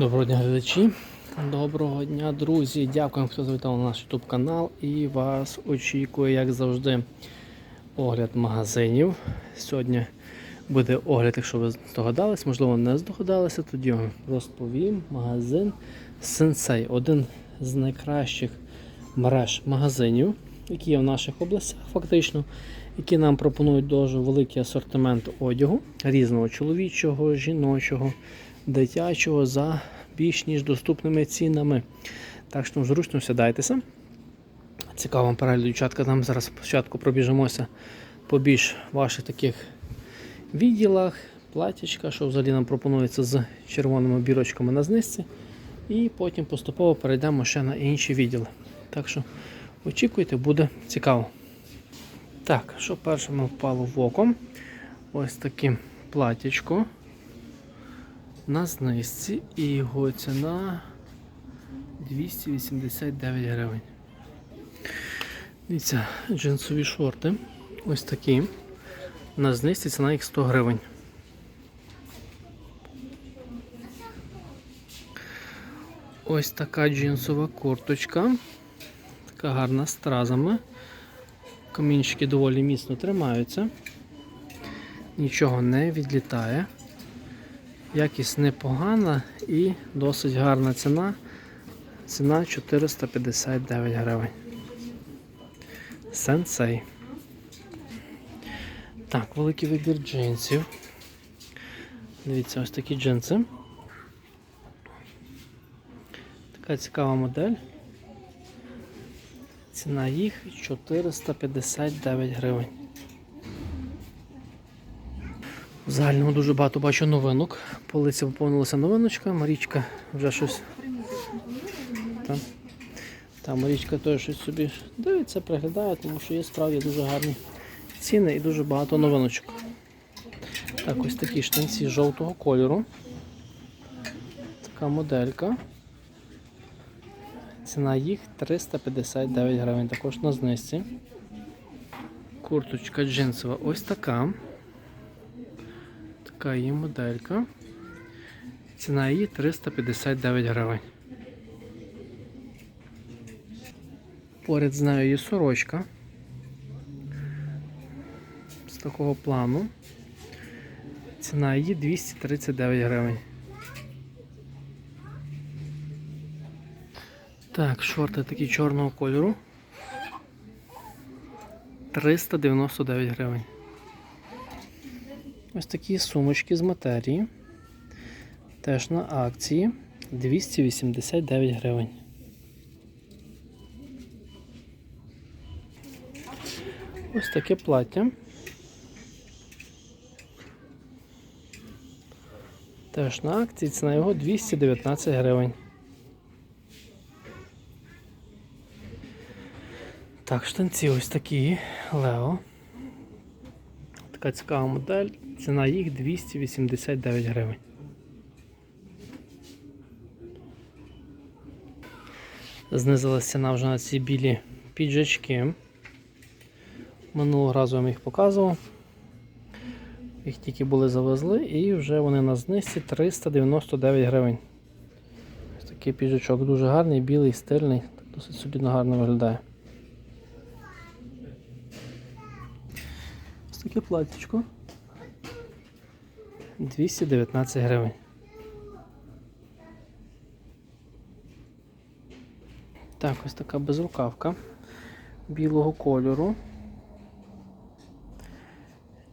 Доброго дня, глядачі. Доброго дня, друзі. Дякуємо, хто завітав на наш YouTube канал. І вас очікує, як завжди, огляд магазинів. Сьогодні буде огляд, якщо ви здогадались, можливо, не здогадалися, тоді розповім. Магазин Sensei. Один з найкращих мереж магазинів, які є в наших областях, фактично, які нам пропонують дуже великий асортимент одягу різного чоловічого, жіночого дитячого за більш ніж доступними цінами. Так що зручно сідайтеся. Цікаво перегляд, дівчатка. Там зараз спочатку пробіжимося по більш ваших таких відділах, платічка, що взагалі нам пропонується з червоними бірочками на знизці. І потім поступово перейдемо ще на інші відділи. Так що очікуйте, буде цікаво. Так, що першому впало в око? Ось таке платічко на знижці і його ціна 289 гривень. Дивіться, джинсові шорти. Ось такі. На знижці ціна їх 100 гривень. Ось така джинсова курточка. Така гарна з стразами. Камінчики доволі міцно тримаються. Нічого не відлітає. Якість непогана і досить гарна ціна. Ціна 459 гривень. Сенсей. Так, великий вибір джинсів. Дивіться, ось такі джинси. Така цікава модель. Ціна їх 459 гривень. В загальному дуже багато бачу новинок. Полиці поповнилася новиночка, Марічка вже щось. Та, та Марічка теж щось собі дивиться, приглядає, тому що є справді дуже гарні ціни і дуже багато новиночок. Так, ось такі штанці жовтого кольору. Така моделька. Ціна їх 359 гривень, також на знижці. Курточка джинсова ось така. Така є моделька. Ціна її 359 гривень. Поряд з нею є сорочка. З такого плану. Ціна її 239 гривень. Так, шорти такі чорного кольору. 399 гривень. Ось такі сумочки з матерії. Теж на акції 289 гривень. Ось таке плаття. Теж на акції ціна його 219 гривень. Так, штанці ось такі Лео. Така цікава модель. Ціна їх 289 гривень. Знизилася ціна вже на ці білі піджачки. Минулого разу я вам їх показував. Їх тільки були завезли і вже вони на знизці 399 гривень. Ось такий піджачок дуже гарний, білий, стильний, досить солідно гарно виглядає. Ось таке платтячко. 219 гривень. Так, ось така безрукавка білого кольору.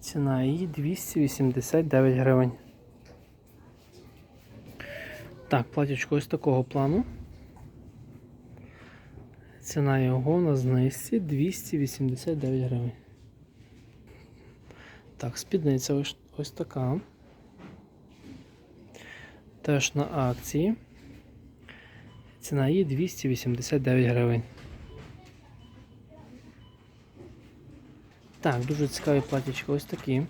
Ціна її 289 гривень. Так, платічко ось такого плану. Ціна його на знижці 289 гривень. Так, спідниця ось, ось така. Теж на акції. Ціна її 289 гривень. Так, дуже цікаві платічки ось такі.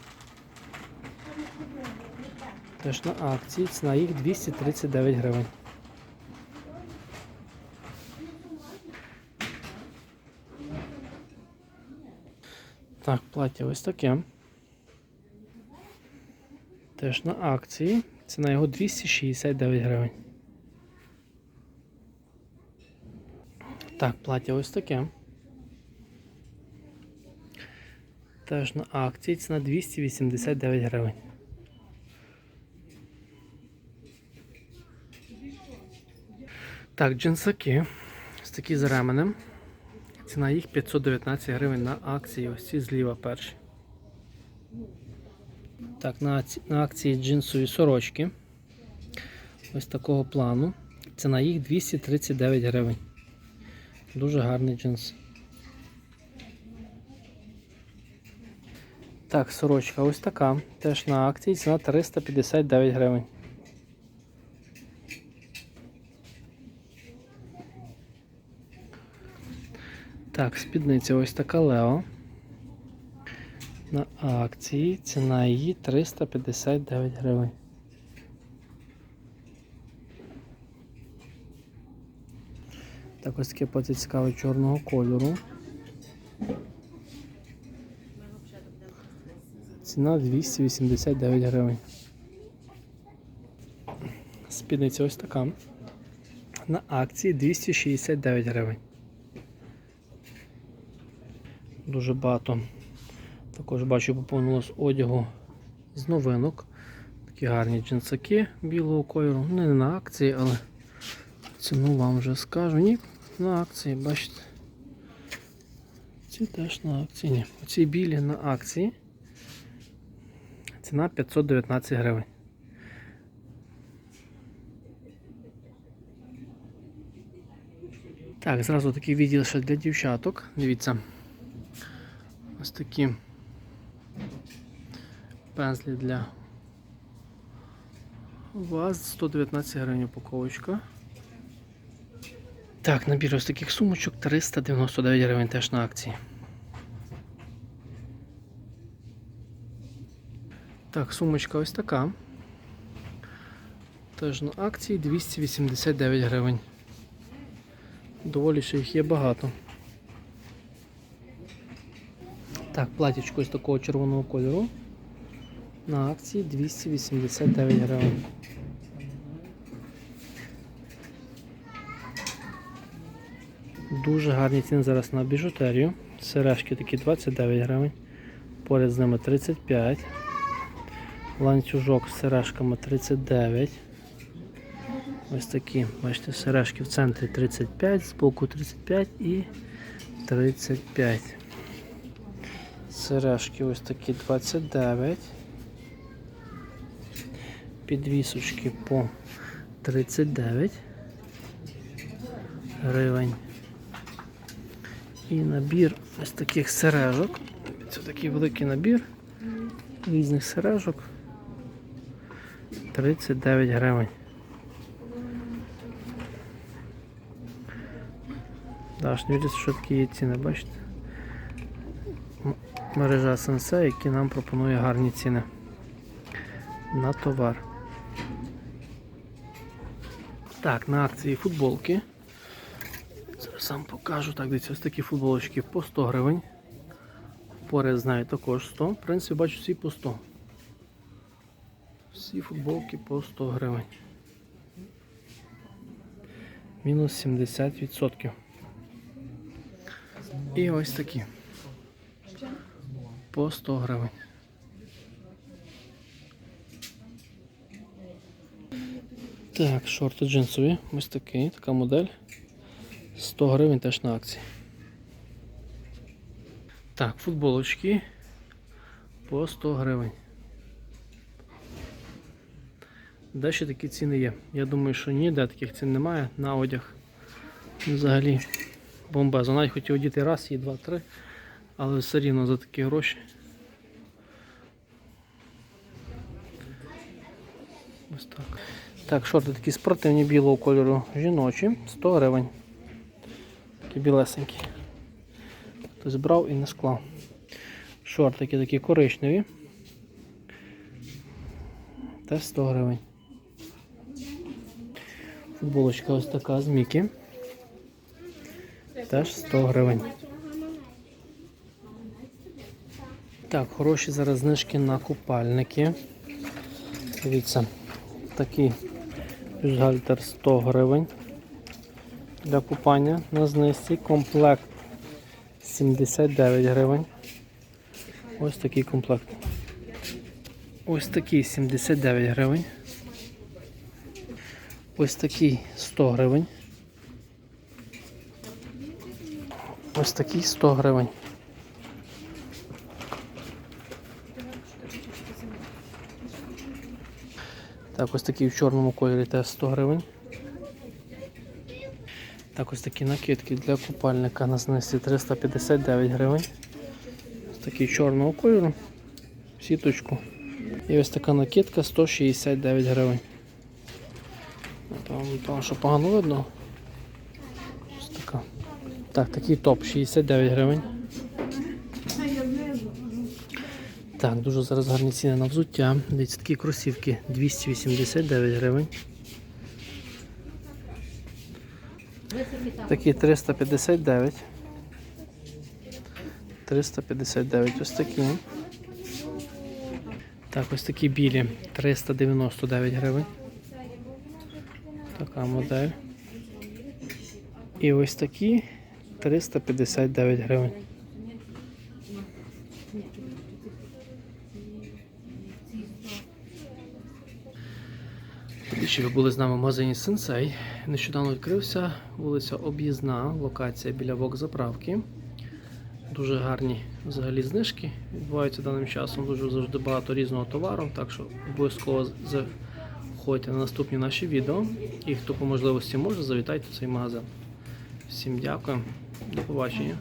Теж на акції. Ціна їх 239 гривень. Так, плаття ось таке. Теж на акції. Ціна його 269 гривень. Так, плаття ось таке. Теж на акції ціна 289 гривень. Так, джинсаки ось такі з ременем. Ціна їх 519 гривень на акції. Ось ці зліва перші. Так, на, на акції джинсові сорочки. Ось такого плану. Ціна їх 239 гривень. Дуже гарний джинс. Так, сорочка ось така. Теж на акції ціна 359 гривень. Так, спідниця ось така Лео. На акції ціна її 359 гривень. Так, ось таке плаття цікаве чорного кольору. Ціна 289 гривень. Спідниця ось така. На акції 269 гривень. Дуже багато. Також бачу, поповнилось одягу з новинок. Такі гарні джинсаки білого кольору. Ну, Не на акції, але ціну вам вже скажу. Ні, на акції, бачите. Ці теж на акції. Ні. Оці білі на акції. Ціна 519 гривень. Так, зразу такий відділ ще для дівчаток. Дивіться. Ось такі пензлі для вас 119 гривень упаковочка. Так, набір ось таких сумочок 399 гривень теж на акції. Так, сумочка ось така. Теж на акції 289 гривень. Доволі ще їх є багато. Так, платічко ось такого червоного кольору. На акції 289 гривень. Дуже гарні ціни зараз на біжутерію. Сережки такі 29 гривень. Поряд з ними 35. Ланцюжок з сережками 39. Ось такі, бачите, сережки в центрі 35, збоку 35 і 35. Сережки ось такі 29. Підвісочки по 39 гривень. І набір ось таких сережок. Це такий великий набір різних сережок. 39 гривень. Даш, не віриться, що такі є ціни, бачите? Мережа Sensei, які нам пропонує гарні ціни на товар. Так, на акції футболки. Зараз сам покажу. Так, дивіться, ось такі футболочки по 100 гривень. Поряд знаю також 100. В принципі, бачу всі по 100. Всі футболки по 100 гривень. Мінус 70%. І ось такі. По 100 гривень. Так, шорти джинсові. Ось такий, така модель. 100 гривень теж на акції. Так, футболочки по 100 гривень. Де ще такі ціни є? Я думаю, що ніде таких цін немає на одяг. Взагалі бомбеза. Навіть хотів одіти раз, і два, три, але все рівно за такі гроші. Ось так. Так, шорти такі спортивні білого кольору жіночі, 100 гривень. Такі білесенькі. Хтось брав і не склав. Шортики такі коричневі. Теж 100 гривень. Футболочка ось така з Мікі. Теж 100 гривень. Так, хороші зараз знижки на купальники. Дивіться, такий бюстгальтер 100 гривень. для купання на знизці. Комплект 79 гривень. Ось такий комплект. Ось такий 79 гривень. Ось такий 100 гривень. Ось такий 100 гривень. Так, ось такий в чорному кольорі теж 100 гривень. Так, ось такі накидки для купальника на знизі 359 гривень. Ось такий чорного кольору. Сіточку. І ось така накидка 169 гривень. Там, там що погано видно. Ось така. Так, такий топ 69 гривень. Так, дуже зараз гарні ціни на взуття. Дивіться, такі кросівки 289 гривень. Такі 359. 359 ось такі. Так, ось такі білі 399 гривень. Така модель. І ось такі 359 гривень. Ще ви були з нами в магазині Сенсей. Нещодавно відкрився вулиця Об'їзна, локація біля вокзаправки. Дуже гарні взагалі знижки відбуваються даним часом. Дуже завжди багато різного товару, так що обов'язково заходьте на наступні наші відео. І хто по можливості може, завітайте в цей магазин. Всім дякую, до побачення.